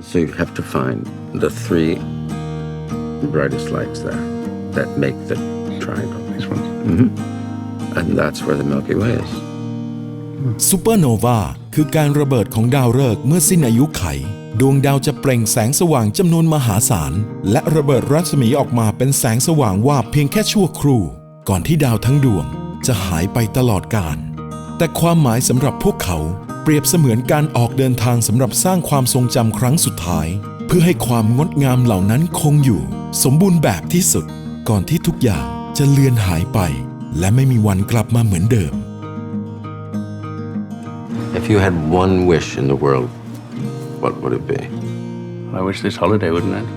So you have to find the three brightest lights there that make the triangle. These ones. And that's where the Milky Way is. ซูเปอร์โนวาคือการระเบิดของดาวฤกษ์เมื่อสิ้นอายุไข ดวงดาวจะเปล่งแสงสว่างจำนวนมหาศาล และระเบิดรัศมีออกมาเป็นแสงสว่างวาบเพียงแค่ชั่วครู่ ก่อนที่ดาวทั้งดวงจะหายไปตลอดกาลแต่ความหมายสำหรับพวกเขา เปรียบเสมือนการออกเดินทางสำหรับสร้างความทรงจำครั้งสุดท้าย เพื่อให้ความงดงามเหล่านั้นคงอยู่ สมบูรณ์แบบที่สุด ก่อนที่ทุกอย่างจะเลือนหายไป และไม่มีวันกลับมาเหมือนเดิม If you had one wish in the world, what would it be? I wish this holiday wouldn't end.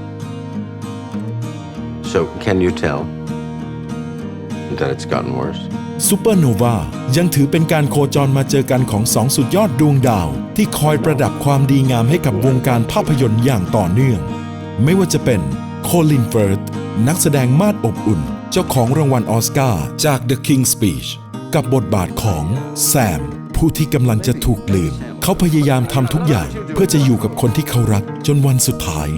So, can you tell that it's gotten worse? ซูเปอร์โนวายังถือเป็นการโคจรมาเจอกันของสองสุดยอดดวงดาว ที่คอยประดับความดีงามให้กับวงการภาพยนตร์อย่างต่อเนื่อง ไม่ว่าจะเป็นโคลินเฟิร์ธนักแสดงมาดอบอุ่น เจ้าของรางวัลออสการ์จาก The King's Speech กับบทบาทของแซม ผู้ที่กำลังจะถูกลืม เขาพยายามทำทุกอย่างเพื่อจะอยู่กับคนที่เขารักจนวันสุดท้าย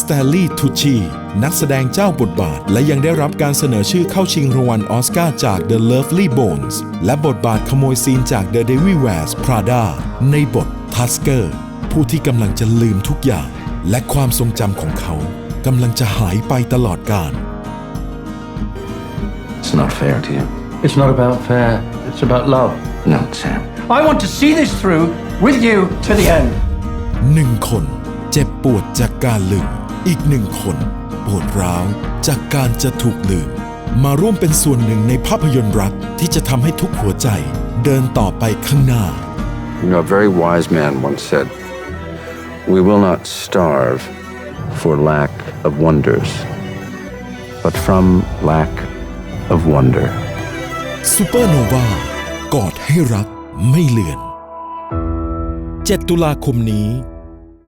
สแตลลี่ทูชีนักแสดงเจ้าบทบาท และยังได้รับการเสนอชื่อเข้าชิงรางวัลออสการ์จาก The Lovely Bones และบทบาทขโมยซีนจาก The Devil Wears Prada ในบท Tusker ผู้ที่กำลังจะลืมทุกอย่าง และความทรงจำของเขากำลังจะหายไปตลอดกาล It's not fair to you. It's not about fair, it's about love. No, Sam. I want to see this through with you to the end. หนึ่งคนเจ็บปวดจากการลืม อีกหนึ่งคนปวดร้าวจากการจะถูกลืม มาร่วมเป็นส่วนหนึ่งในภาพยนตร์รักที่จะทำให้ทุกหัวใจเดินต่อไปข้างหน้า You know, a very wise man once said, We will not starve for lack of wonders, but from lack of wonder. ซูเปอร์โนวากอดให้รักไม่เลือน 7 ตุลาคมนี้